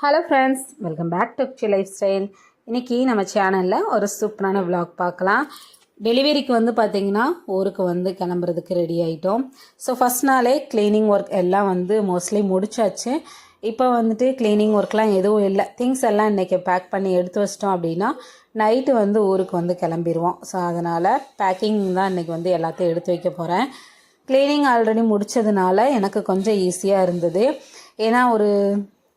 Hello friends welcome back to C life style இன்றைக்கி நம்ம சேனலில் ஒரு சூப்பரான விலாக் பார்க்கலாம். டெலிவரிக்கு வந்து பார்த்திங்கன்னா ஊருக்கு வந்து கிளம்புறதுக்கு ரெடி ஆகிட்டோம் ஸோ ஃபஸ்ட் நாளே க்ளீனிங் ஒர்க் எல்லாம் வந்து மோஸ்ட்லி முடிச்சாச்சு. இப்போ வந்துட்டு க்ளீனிங் ஒர்க்லாம் எதுவும் இல்லை. திங்ஸ் எல்லாம் இன்றைக்கி பேக் பண்ணி எடுத்து வச்சிட்டோம் அப்படின்னா நைட்டு வந்து ஊருக்கு வந்து கிளம்பிடுவோம் ஸோ அதனால் பேக்கிங் தான் இன்றைக்கி வந்து எல்லாத்தையும் எடுத்து வைக்க போகிறேன் க்ளீனிங் ஆல்ரெடி முடித்ததுனால எனக்கு கொஞ்சம் ஈஸியாக இருந்தது. ஏன்னா ஒரு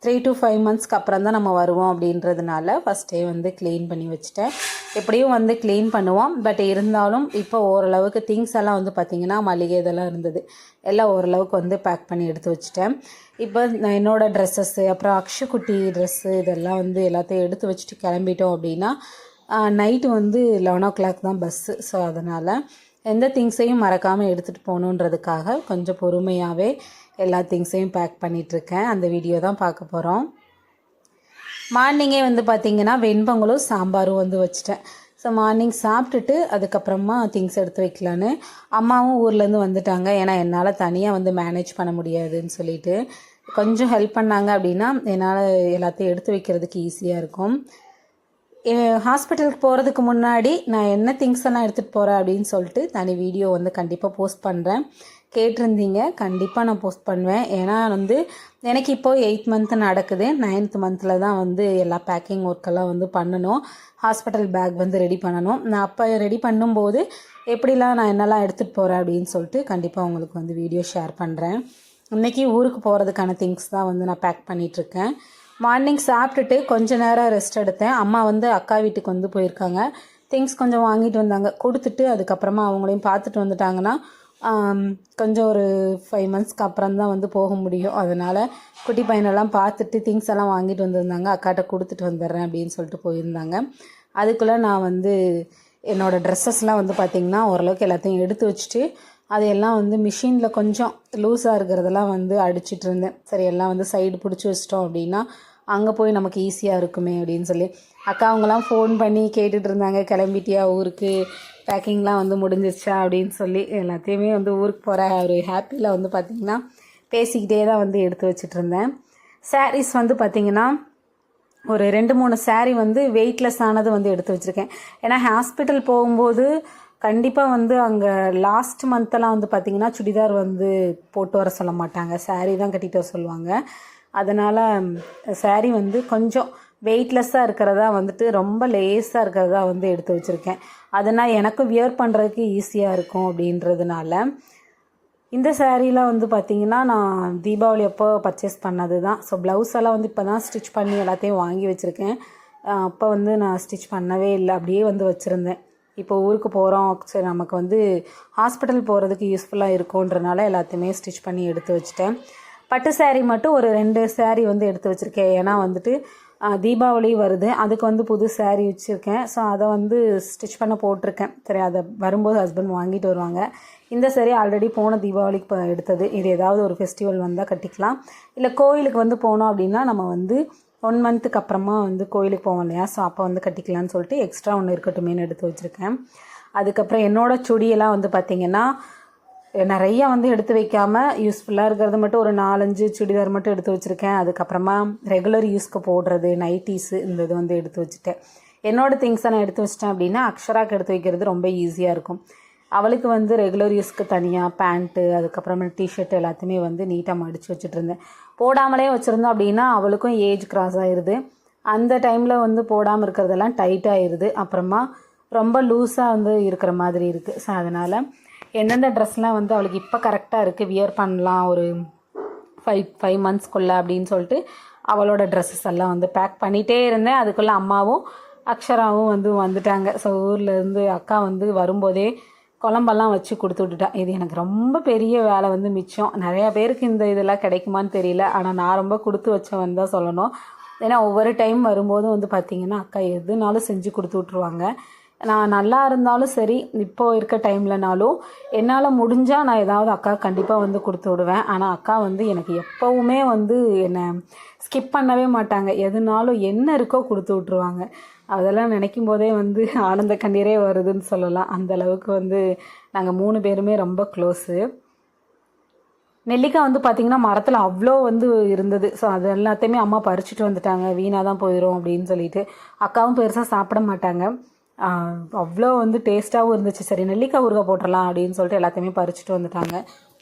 த்ரீ டு ஃபைவ் மந்த்ஸ்க்கு அப்புறம் தான் நம்ம வருவோம் அப்படின்றதுனால ஃபஸ்ட்டே வந்து க்ளீன் பண்ணி வச்சுட்டேன். எப்படியும் வந்து க்ளீன் பண்ணுவோம். பட் இருந்தாலும் இப்போ ஓரளவுக்கு திங்ஸ் எல்லாம் வந்து பார்த்திங்கன்னா மளிகை இதெல்லாம் இருந்தது. எல்லாம் ஓரளவுக்கு வந்து பேக் பண்ணி எடுத்து வச்சுட்டேன். இப்போ நான் என்னோடய ட்ரெஸ்ஸஸ்ஸு அப்புறம் அக்ஷுக்குட்டி ட்ரெஸ்ஸு இதெல்லாம் வந்து எல்லாத்தையும் எடுத்து வச்சுட்டு கிளம்பிட்டோம் அப்படின்னா நைட்டு வந்து லெவன் ஓ கிளாக் தான் பஸ்ஸு ஸோ அதனால் எந்த திங்ஸையும் மறக்காமல் எடுத்துகிட்டு போகணுன்றதுக்காக கொஞ்சம் பொறுமையாகவே எல்லா திங்ஸையும் பேக் பண்ணிகிட்ருக்கேன் அந்த வீடியோ தான் பார்க்க போகிறோம் மார்னிங்கே வந்து பார்த்திங்கன்னா வெண்பொங்கலும் சாம்பாரும் வந்து வச்சுட்டேன். ஸோ மார்னிங் சாப்பிட்டுட்டு அதுக்கப்புறமா திங்ஸ் எடுத்து வைக்கலான்னு அம்மாவும் ஊர்லேருந்து வந்துட்டாங்க. ஏன்னா என்னால் தனியாக வந்து மேனேஜ் பண்ண முடியாதுன்னு சொல்லிட்டு கொஞ்சம் ஹெல்ப் பண்ணாங்க அப்படின்னா என்னால் எல்லாத்தையும் எடுத்து வைக்கிறதுக்கு ஈஸியாக இருக்கும். ஹாஸ்பிட்டலுக்கு போகிறதுக்கு முன்னாடி நான் என்ன திங்ஸ் எல்லாம் எடுத்துகிட்டு போகிறேன் அப்படின்னு சொல்லிட்டு தனி வீடியோ வந்து கண்டிப்பாக போஸ்ட் பண்ணுறேன் கேட்டிருந்தீங்க. கண்டிப்பாக நான் போஸ்ட் பண்ணுவேன். ஏன்னா வந்து எனக்கு இப்போது எயித் மந்த் நடக்குது. நைன்த் மந்தில் தான் வந்து எல்லா பேக்கிங் ஒர்க்கெல்லாம் வந்து பண்ணணும். ஹாஸ்பிட்டல் பேக் வந்து ரெடி பண்ணணும். நான் அப்போ ரெடி பண்ணும்போது எப்படிலாம் நான் என்னெல்லாம் எடுத்துகிட்டு போகிறேன் அப்படின்னு சொல்லிட்டு கண்டிப்பாக உங்களுக்கு வந்து வீடியோ ஷேர் பண்ணுறேன் இன்றைக்கி ஊருக்கு போகிறதுக்கான திங்ஸ் தான் வந்து நான் பேக் பண்ணிகிட்ருக்கேன் மார்னிங் சாப்பிட்டுட்டு கொஞ்ச நேரம் ரெஸ்ட் எடுத்தேன். அம்மா வந்து அக்கா வீட்டுக்கு வந்து போயிருக்காங்க. திங்ஸ் கொஞ்சம் வாங்கிட்டு வந்தாங்க. கொடுத்துட்டு அதுக்கப்புறமா அவங்களையும் பார்த்துட்டு வந்துட்டாங்கன்னா கொஞ்சம் ஒரு ஃபைவ் மந்த்ஸ்க்கு அப்புறம் தான் வந்து போக முடியும். அதனால் குட்டி பையனெல்லாம் பார்த்துட்டு திங்ஸ் எல்லாம் வாங்கிட்டு வந்திருந்தாங்க. அக்காட்ட கொடுத்துட்டு வந்துடுறேன் அப்படின்னு சொல்லிட்டு போயிருந்தாங்க. அதுக்குள்ளே நான் வந்து என்னோடய ட்ரெஸ்ஸஸ்லாம் வந்து பார்த்திங்கன்னா ஓரளவுக்கு எல்லாத்தையும் எடுத்து வச்சுட்டு அதையெல்லாம் வந்து மிஷினில் கொஞ்சம் லூஸாக இருக்கிறதெல்லாம் வந்து அடிச்சிட்டு இருந்தேன். சரி எல்லாம் வந்து சைடு பிடிச்சி வச்சிட்டோம் அப்படின்னா அங்கே போய் நமக்கு ஈஸியாக இருக்குமே அப்படின்னு சொல்லி. அக்கா அவங்களாம் ஃபோன் பண்ணி கேட்டுட்டு இருந்தாங்க. கிளம்பிட்டியா ஊருக்கு? பேக்கிங்லாம் வந்து முடிஞ்சிருச்சா அப்படின்னு சொல்லி. எல்லாத்தையுமே வந்து ஊருக்கு போகிற ஒரு ஹாப்பியில் வந்து பார்த்திங்கன்னா பேசிக்கிட்டே தான் வந்து எடுத்து வச்சிட்டு இருந்தேன். சாரீஸ் வந்து பார்த்திங்கன்னா ஒரு ரெண்டு மூணு saree வந்து வெயிட்லெஸ் ஆனது வந்து எடுத்து வச்சுருக்கேன். ஏன்னா ஹாஸ்பிட்டல் போகும்போது கண்டிப்பாக வந்து அங்கே லாஸ்ட் மந்த்தெல்லாம் வந்து பார்த்திங்கன்னா சுடிதார் வந்து போட்டு வர சொல்ல மாட்டாங்க. Saree தான் கட்டிட்டு வர சொல்லுவாங்க. அதனால் சாரீ வந்து கொஞ்சம் வெயிட்லெஸ்ஸாக இருக்கிறதா வந்துட்டு ரொம்ப லேஸாக இருக்கிறதா வந்து எடுத்து வச்சுருக்கேன். அதனால் எனக்கும் வியர் பண்ணுறதுக்கு ஈஸியாக இருக்கும் அப்படின்றதுனால இந்த சாரீலாம் வந்து பார்த்திங்கன்னா நான் தீபாவளி அப்போ பர்ச்சேஸ் பண்ணது தான் ஸோ ப்ளவுஸ் எல்லாம் வந்து இப்போ தான் ஸ்டிச் பண்ணி எல்லாத்தையும் வாங்கி வச்சுருக்கேன். அப்போ வந்து நான் ஸ்டிச் பண்ணவே இல்லை. அப்படியே வந்து வச்சுருந்தேன். இப்போ ஊருக்கு போகிறோம் சரி நமக்கு வந்து ஹாஸ்பிட்டல் போகிறதுக்கு யூஸ்ஃபுல்லாக இருக்கும்ன்றனால எல்லாத்தையுமே ஸ்டிச் பண்ணி எடுத்து வச்சுட்டேன். பட்டு சேரீ மட்டும் ஒரு ரெண்டு சேரீ வந்து எடுத்து வச்சுருக்கேன். ஏன்னா வந்துட்டு தீபாவளி வருது. அதுக்கு வந்து புது சேரீ வச்சுருக்கேன். ஸோ அதை வந்து ஸ்டிச் பண்ண போட்டிருக்கேன். சரி அதை வரும்போது ஹஸ்பண்ட் வாங்கிட்டு வருவாங்க. இந்த சேரீ ஆல்ரெடி போன தீபாவளிக்கு இப்போ எடுத்தது. இது ஏதாவது ஒரு ஃபெஸ்டிவல் வந்தால் கட்டிக்கலாம். இல்லை கோயிலுக்கு வந்து போனோம் அப்படின்னா நம்ம வந்து ஒன் மந்த்துக்கு அப்புறமா வந்து கோயிலுக்கு போவோம் இல்லையா? ஸோ அப்போ வந்து கட்டிக்கலாம்னு சொல்லிட்டு எக்ஸ்ட்ரா ஒன்று இருக்கட்டுமேனு எடுத்து வச்சுருக்கேன். அதுக்கப்புறம் என்னோடய சுடியெல்லாம் வந்து பார்த்திங்கன்னா நிறையா வந்து எடுத்து வைக்காமல் யூஸ்ஃபுல்லாக இருக்கிறது மட்டும் ஒரு நாலஞ்சு சுடிதார் மட்டும் எடுத்து வச்சுருக்கேன். அதுக்கப்புறமா ரெகுலர் யூஸ்க்கு போடுறது நைட்டிஸு இந்த இது வந்து எடுத்து வச்சுட்டேன் என்னோடய திங்ஸை நான் எடுத்து வச்சிட்டேன் அப்படின்னா அக்ஷராக்கு எடுத்து வைக்கிறது ரொம்ப ஈஸியாக இருக்கும். அவளுக்கு வந்து ரெகுலர் யூஸ்க்கு தனியாக பேண்ட்டு அதுக்கப்புறமா டிஷர்ட் எல்லாத்தையுமே வந்து நீட்டாக மடித்து வச்சுட்டு இருந்தேன். போடாமலே வச்சுருந்தோம் அப்படின்னா அவளுக்கும் ஏஜ் கிராஸ் ஆயிடுது அந்த டைமில் வந்து போடாமல் இருக்கிறதெல்லாம் டைட் ஆயிடுது அப்புறமா ரொம்ப லூஸாக வந்து இருக்கிற மாதிரி இருக்குது ஸோ அதனால் எந்தெந்த ட்ரெஸ்லாம் வந்து அவளுக்கு இப்போ கரெக்டாக இருக்குது வியர் பண்ணலாம் ஒரு ஃபைவ் ஃபைவ் மந்த்ஸ்க்குள்ளே அப்படின்னு சொல்லிட்டு அவளோட ட்ரெஸ்ஸஸ் எல்லாம் வந்து பேக் பண்ணிகிட்டே இருந்தேன். அதுக்குள்ளே அம்மாவும் அக்ஷராவும் வந்து வந்துட்டாங்க. ஸோ ஊர்லேருந்து அக்கா வந்து வரும்போதே குழம்பெல்லாம் வச்சு கொடுத்து விட்டுட்டா. இது எனக்கு ரொம்ப பெரிய வேலை வந்து மிச்சம். நிறையா பேருக்கு இந்த இதெல்லாம் கிடைக்குமான்னு தெரியல. ஆனால் நான் ரொம்ப கொடுத்து வச்சவன் தான் சொல்லணும். ஏன்னா ஒவ்வொரு டைம் வரும்போதும் வந்து பார்த்திங்கன்னா அக்கா எதுனாலும் செஞ்சு கொடுத்து விட்ருவாங்க நான் நல்லா இருந்தாலும் சரி இப்போ இருக்க டைம்லனாலும் என்னால் முடிஞ்சால் நான் ஏதாவது அக்கா கண்டிப்பாக வந்து கொடுத்து விடுவேன். ஆனால் அக்கா வந்து எனக்கு எப்போவுமே வந்து என்னை ஸ்கிப் பண்ணவே மாட்டாங்க. எதுனாலும் என்ன இருக்கோ கொடுத்து விட்ருவாங்க அதெல்லாம் நினைக்கும் போதே வந்து ஆனந்த கண்ணீரே வருதுன்னு சொல்லலாம். அந்த அளவுக்கு வந்து நாங்கள் மூணு பேருமே ரொம்ப க்ளோஸு நெல்லிக்காய் வந்து பார்த்திங்கன்னா மரத்தில் அவ்வளோ வந்து இருந்தது. ஸோ அது எல்லாத்தையுமே அம்மா பறிச்சுட்டு வந்துட்டாங்க. வீணாக தான் போயிடும் அப்படின்னு சொல்லிட்டு அக்காவும் பெருசாக சாப்பிட மாட்டாங்க. அவ்வளோ வந்து டேஸ்ட்டாகவும் இருந்துச்சு. சரி நெல்லிக்காய் ஊறுகாய் போட்டுடலாம் அப்படின்னு சொல்லிட்டு எல்லாத்தையுமே பறிச்சுட்டு வந்துட்டாங்க.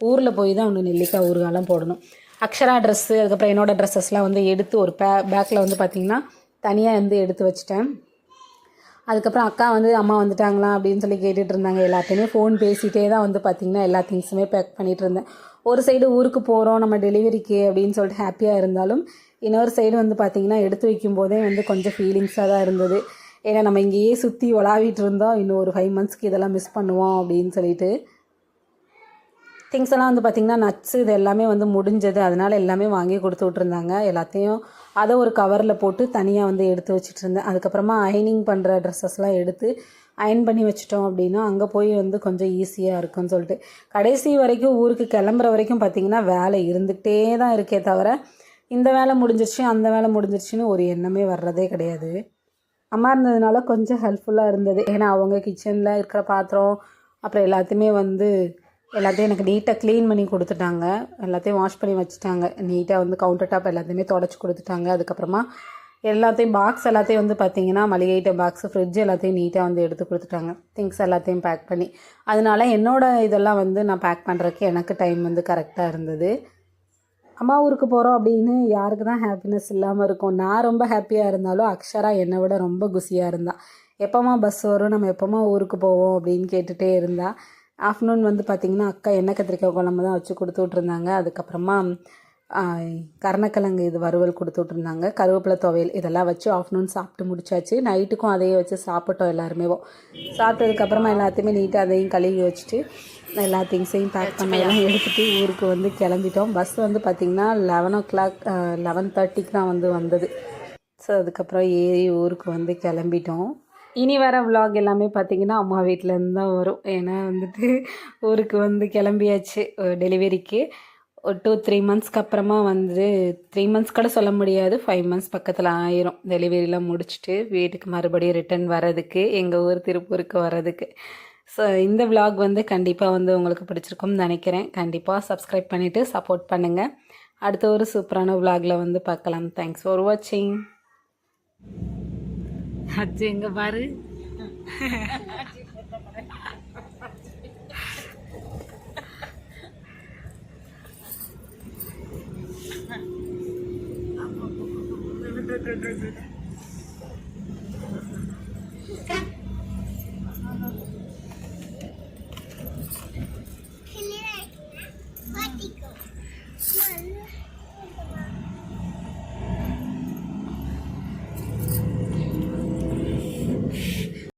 ஊரில் போய் தான் ஒன்று நெல்லிக்காய் ஊறுகாலாம் போடணும். அக்ஷரா ட்ரெஸ்ஸு அதுக்கப்புறம் என்னோடய ட்ரெஸ்ஸஸ்லாம் வந்து எடுத்து ஒரு பே பேக்கில் வந்து பார்த்திங்கன்னா தனியாக வந்து எடுத்து வச்சுட்டேன். அதுக்கப்புறம் அக்கா வந்து அம்மா வந்துட்டாங்களா அப்படின்னு சொல்லி கேட்டுட்டு இருந்தாங்க எல்லாத்தையுமே ஃபோன் பேசிகிட்டே தான் வந்து பார்த்திங்கன்னா எல்லா திங்ஸுமே பேக் பண்ணிகிட்டு இருந்தேன். ஒரு சைடு ஊருக்கு போகிறோம் நம்ம டெலிவரிக்கு அப்படின்னு சொல்லிட்டு ஹாப்பியாக இருந்தாலும் இன்னொரு சைடு வந்து பார்த்திங்கன்னா எடுத்து வைக்கும் போதே வந்து கொஞ்சம் ஃபீலிங்ஸாக தான் இருந்தது. ஏன்னா நம்ம இங்கேயே சுற்றி உலாவிட்டு இருந்தோம். இன்னும் ஒரு ஃபைவ் மந்த்ஸ்க்கு இதெல்லாம் மிஸ் பண்ணுவோம் அப்படின்னு சொல்லிட்டு. திங்ஸ் எல்லாம் வந்து பார்த்திங்கன்னா நட்ஸு இது எல்லாமே வந்து முடிஞ்சது. அதனால் எல்லாமே வாங்கி கொடுத்து விட்ருந்தாங்க எல்லாத்தையும் அதை ஒரு கவரில் போட்டு தனியாக வந்து எடுத்து வச்சுட்டு இருந்தேன். அதுக்கப்புறமா அயனிங் பண்ணுற ட்ரெஸ்ஸஸ்லாம் எடுத்து அயன் பண்ணி வச்சிட்டோம் அப்படின்னா அங்கே போய் வந்து கொஞ்சம் ஈஸியாக இருக்கும்னு சொல்லிட்டு. கடைசி வரைக்கும் ஊருக்கு கிளம்புற வரைக்கும் பார்த்திங்கன்னா வேலை இருந்துகிட்டே தான் இருக்கே தவிர இந்த வேலை முடிஞ்சிருச்சு அந்த வேலை முடிஞ்சிருச்சுன்னு ஒரு எண்ணமே வர்றதே கிடையாது. அம்மா இருந்ததுனால கொஞ்சம் ஹெல்ப்ஃபுல்லாக இருந்தது. ஏன்னா அவங்க கிச்சனில் இருக்கிற பாத்திரம் அப்புறம் எல்லாத்தையுமே வந்து எல்லாத்தையும் எனக்கு நீட்டாக க்ளீன் பண்ணி கொடுத்துட்டாங்க. எல்லாத்தையும் வாஷ் பண்ணி வச்சுட்டாங்க. நீட்டாக வந்து கவுண்டர் டாப் எல்லாத்தையுமே தொடச்சி கொடுத்துட்டாங்க. அதுக்கப்புறமா எல்லாத்தையும் பாக்ஸ் எல்லாத்தையும் வந்து பார்த்தீங்கன்னா மளிகை ஐட்டம் பாக்ஸ் ஃப்ரிட்ஜ் எல்லாத்தையும் நீட்டாக வந்து எடுத்து கொடுத்துட்டாங்க. திங்ஸ் எல்லாத்தையும் பேக் பண்ணி. அதனால என்னோட இதெல்லாம் வந்து நான் பேக் பண்ணுறதுக்கு எனக்கு டைம் வந்து கரெக்டாக இருந்தது. அம்மா ஊருக்கு போகிறோம் அப்படின்னு யாருக்கு தான் ஹாப்பினஸ் இல்லாமல் இருக்கும். நான் ரொம்ப ஹாப்பியாக இருந்தாலும் அக்ஷரா என்னை விட ரொம்ப குசியாக இருந்தா. எப்போம்மா பஸ் வரும் நம்ம எப்போம்மா ஊருக்கு போவோம் அப்படின்னு கேட்டுகிட்டே இருந்தா. ஆஃப்டர்நூன் வந்து பார்த்திங்கன்னா அக்கா எண்ணெய் கத்திரிக்காய் குழம்பு தான் வச்சு கொடுத்து விட்ருந்தாங்க அதுக்கப்புறமா கருணக்கிழங்கு இது வறுவல் கொடுத்து விட்ருந்தாங்க கருவேப்பிலை துவையல் இதெல்லாம் வச்சு ஆஃப்டர்நூன் சாப்பிட்டு முடிச்சாச்சு. நைட்டுக்கும் அதையே வச்சு சாப்பிட்டோம் எல்லாருமே. சாப்பிட்டதுக்கப்புறமா எல்லாத்தையுமே நீட்டாக அதையும் கழுவி வச்சுட்டு எல்லா திங்ஸையும் பேக் பண்ணதெல்லாம் எடுத்துகிட்டு ஊருக்கு வந்து கிளம்பிட்டோம். பஸ் வந்து பார்த்திங்கன்னா லெவன் ஓ கிளாக் லெவன் தேர்ட்டிக்கு தான் வந்து வந்தது. ஸோ அதுக்கப்புறம் ஏறி ஊருக்கு வந்து கிளம்பிட்டோம். இனி வர vlog எல்லாமே பார்த்தீங்கன்னா அம்மா வீட்டிலேருந்து தான் வரும். ஏன்னா வந்துட்டு ஊருக்கு வந்து கிளம்பியாச்சு டெலிவரிக்கு ஒரு டூ த்ரீ மந்த்ஸ்க்கு அப்புறமா வந்து த்ரீ மந்த்ஸ் கூட சொல்ல முடியாது. ஃபைவ் மந்த்ஸ் பக்கத்தில் ஆயிரும். டெலிவரிலாம் முடிச்சுட்டு வீட்டுக்கு மறுபடியும் ரிட்டர்ன் வர்றதுக்கு எங்கள் ஊர் திருப்பூருக்கு வர்றதுக்கு. ஸோ இந்த vlog வந்து கண்டிப்பாக வந்து உங்களுக்கு பிடிச்சிருக்கும்னு நினைக்கிறேன். கண்டிப்பாக சப்ஸ்கிரைப் பண்ணிவிட்டு சப்போர்ட் பண்ணுங்கள் அடுத்த ஒரு சூப்பரான vlogல வந்து பார்க்கலாம். தேங்க்ஸ் ஃபார் வாட்சிங் அச்சு எங்க பாரு. って。